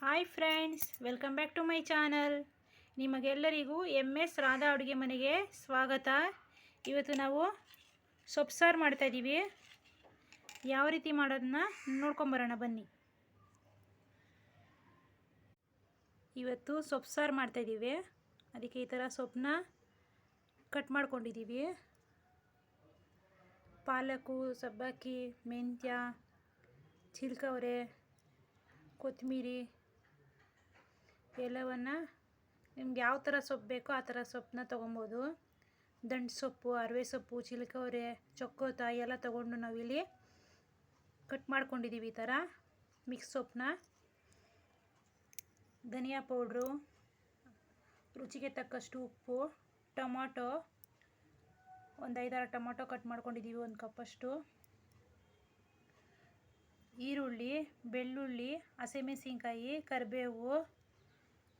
Hi friends welcome back to my channel ನಿಮಗೆಲ್ಲರಿಗೂ M S Radha ಅಡುಗೆ ಮನೆಗೆ ಸ್ವಾಗತ. ಇವತ್ತು ನಾವು ಸೊಪ್ಪು ಸಾರು ಮಾಡ್ತಾಯಿದ್ದೀವಿ ಯಾವ ರೀತಿ ಮಾಡೋದನ್ನ ನೋಡ್ಕೊಂಬರೋಣ, ಬನ್ನಿ. ಇವತ್ತು ಸೊಪ್ಪು ಸಾರು ಮಾಡ್ತಾಯಿದ್ದೀವಿ ಅದಕ್ಕೆ ಈ ಥರ ಸೊಪ್ಪನ್ನ ಕಟ್ ಮಾಡ್ಕೊಂಡಿದ್ದೀವಿ ಪಾಲಕು, ಸಬ್ಬಕ್ಕಿ, ಮೆಂತ್ಯ, ಚಿಲ್ಕವರೆ, ಕೊತ್ತಂಬರಿ. ಎಲ್ಲವನ್ನು ನಿಮ್ಗೆ ಯಾವ ಥರ ಸೊಪ್ಪು ಬೇಕೋ ಆ ಥರ ಸೊಪ್ಪನ್ನ ತೊಗೊಬೋದು. ದಂಟು ಸೊಪ್ಪು, ಅರವೆ ಸೊಪ್ಪು, ಚಿಲಕವರೆ, ಚೊಕ್ಕೋತ ಎಲ್ಲ ತೊಗೊಂಡು ನಾವಿಲ್ಲಿ ಕಟ್ ಮಾಡ್ಕೊಂಡಿದ್ದೀವಿ ಈ ಥರ. ಮಿಕ್ಸ್ ಸೊಪ್ಪನ್ನ. ಧನಿಯಾ ಪೌಡ್ರು, ರುಚಿಗೆ ತಕ್ಕಷ್ಟು ಉಪ್ಪು, ಟೊಮಾಟೊ, ಒಂದು ಐದಾರು ಟೊಮಾಟೊ ಕಟ್ ಮಾಡ್ಕೊಂಡಿದ್ದೀವಿ ಒಂದು ಕಪ್ಪಷ್ಟು. ಈರುಳ್ಳಿ, ಬೆಳ್ಳುಳ್ಳಿ, ಹಸಿಮೆಣಸಿನ್ಕಾಯಿ, ಕರಿಬೇವು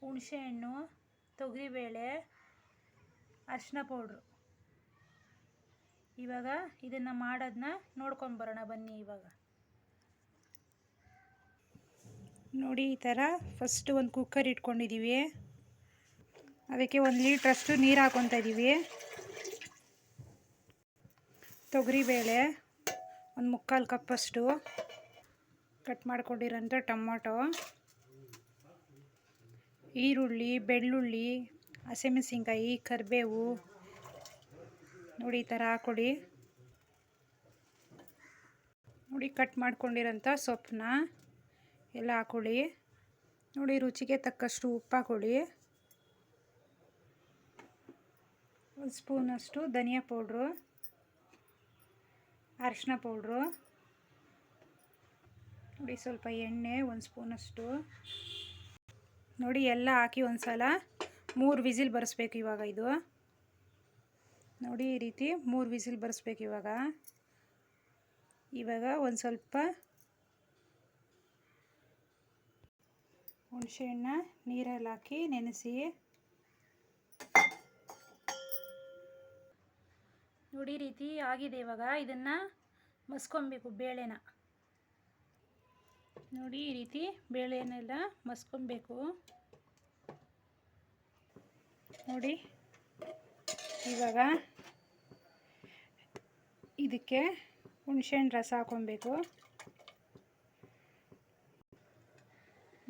ಹುಣಸೆಹಣ್ಣು ತೊಗರಿಬೇಳೆ, ಅರಿಶಿನ ಪೌಡ್ರು. ಇವಾಗ ಇದನ್ನು ಮಾಡೋದನ್ನ ನೋಡ್ಕೊಂಡು ಬರೋಣ, ಬನ್ನಿ ಇವಾಗ. ನೋಡಿ, ಈ ಥರ ಫಸ್ಟ್ ಒಂದು ಕುಕ್ಕರ್ ಇಟ್ಕೊಂಡಿದ್ದೀವಿ ಅದಕ್ಕೆ ಒಂದು ಲೀಟ್ರಷ್ಟು ನೀರು ಹಾಕ್ಕೊತಾ ಇದ್ದೀವಿ ತೊಗರಿಬೇಳೆ, ಒಂದು ಮುಕ್ಕಾಲು ಕಪ್ಪಷ್ಟು ಕಟ್ ಮಾಡ್ಕೊಂಡಿರೋಂಥ ಟೊಮೊಟೊ. ಈರುಳ್ಳಿ, ಬೆಳ್ಳುಳ್ಳಿ, ಹಸಿಮೆಣಸಿನ್ಕಾಯಿ, ಕರಿಬೇವು ನೋಡಿ ಈ ಥರ ಹಾಕ್ಕೊಡಿ. ನೋಡಿ ಕಟ್ ಮಾಡ್ಕೊಂಡಿರೋಂಥ ಸೊಪ್ಪನ್ನ ಎಲ್ಲ ಹಾಕೊಳ್ಳಿ ನೋಡಿ ರುಚಿಗೆ ತಕ್ಕಷ್ಟು ಉಪ್ಪು ಹಾಕೊಳ್ಳಿ ಒಂದು ಸ್ಪೂನಷ್ಟು ಧನಿಯಾ ಪೌಡ್ರು ಅರಿಶಿನ ಪೌಡ್ರು. ನೋಡಿ ಸ್ವಲ್ಪ ಎಣ್ಣೆ ಒಂದು ಸ್ಪೂನಷ್ಟು. ನೋಡಿ, ಎಲ್ಲ ಹಾಕಿ ಒಂದು ಸಲ ಮೂರು ವಿಸಿಲ್ ಬರೆಸ್ಬೇಕು ಇವಾಗ ಇದು. ನೋಡಿ, ಈ ರೀತಿ ಮೂರು ವಿಸಿಲ್ ಬರೆಸ್ಬೇಕು ಇವಾಗ. ಇವಾಗ ಒಂದು ಸ್ವಲ್ಪ ಹುಣಸೆಹಣ್ಣ ನೀರಲ್ಲಿ ಹಾಕಿ ನೆನೆಸಿ. ನೋಡಿ ರೀತಿ ಆಗಿದೆ ಇವಾಗ. ಇದನ್ನು ಮಸ್ಕೊಬೇಕು ಬೇಳೆನ. ನೋಡಿ ಈ ರೀತಿ ಬೇಳೆಯನ್ನೆಲ್ಲ ಮಸ್ಕೊಬೇಕು. ನೋಡಿ, ಇವಾಗ ಇದಕ್ಕೆ ಹುಣಸೆಹಣ್ಣು ರಸ ಹಾಕೊಬೇಕು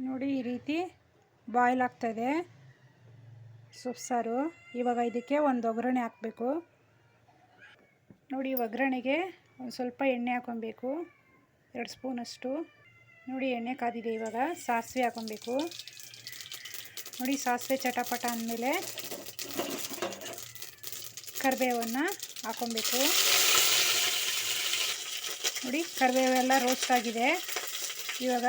ನೋಡಿ ಈ ರೀತಿ ಬಾಯ್ಲ್ ಆಗ್ತದೆ. ಸಾರು ಇವಾಗ ಇದಕ್ಕೆ ಒಂದು ಒಗ್ಗರಣೆ ಹಾಕಬೇಕು. ನೋಡಿ ಒಗ್ಗರಣೆಗೆ ಒಂದು ಸ್ವಲ್ಪ ಎಣ್ಣೆ ಹಾಕೊಬೇಕು ಎರಡು ಸ್ಪೂನಷ್ಟು. ನೋಡಿ ಎಣ್ಣೆ ಕಾದಿದೆ ಇವಾಗ, ಸಾಸಿವೆ ಹಾಕೊಬೇಕು ನೋಡಿ ಸಾಸಿವೆ ಚಟಪಟ ಅಂದಮೇಲೆ ಕರಿಬೇವನ್ನು ಹಾಕೊಬೇಕು ನೋಡಿ ಕರಿಬೇವೆಲ್ಲ ರೋಸ್ಟ್ ಆಗಿದೆ. ಇವಾಗ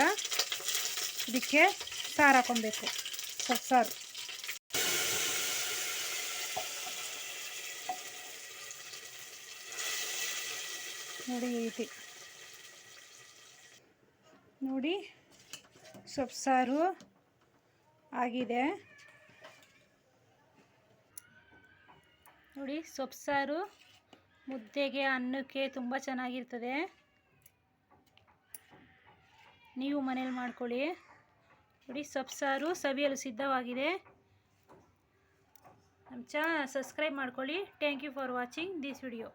ಇದಕ್ಕೆ ಸಾರು ಹಾಕೊಬೇಕು ಸೊಪ್ಪು ಸಾರು. ನೋಡಿ ಈ ರೀತಿ. ನೋಡಿ, ಸೊಪ್ಪು ಸಾರು ಆಗಿದೆ. ನೋಡಿ, ಸೊಪ್ಪು ಸಾರು ಮುದ್ದೆಗೆ, ಅನ್ನಕ್ಕೆ ತುಂಬ ಚೆನ್ನಾಗಿರ್ತದೆ. ನೀವು ಮನೇಲಿ ಮಾಡ್ಕೊಳ್ಳಿ. ನೋಡಿ, ಸೊಪ್ಪು ಸಾರು ಸವಿಯಲು ಸಿದ್ಧವಾಗಿದೆ. ನಮ್ಮ ಚಾ ಸಬ್ಸ್ಕ್ರೈಬ್ ಮಾಡ್ಕೊಳ್ಳಿ. Thank you for watching this video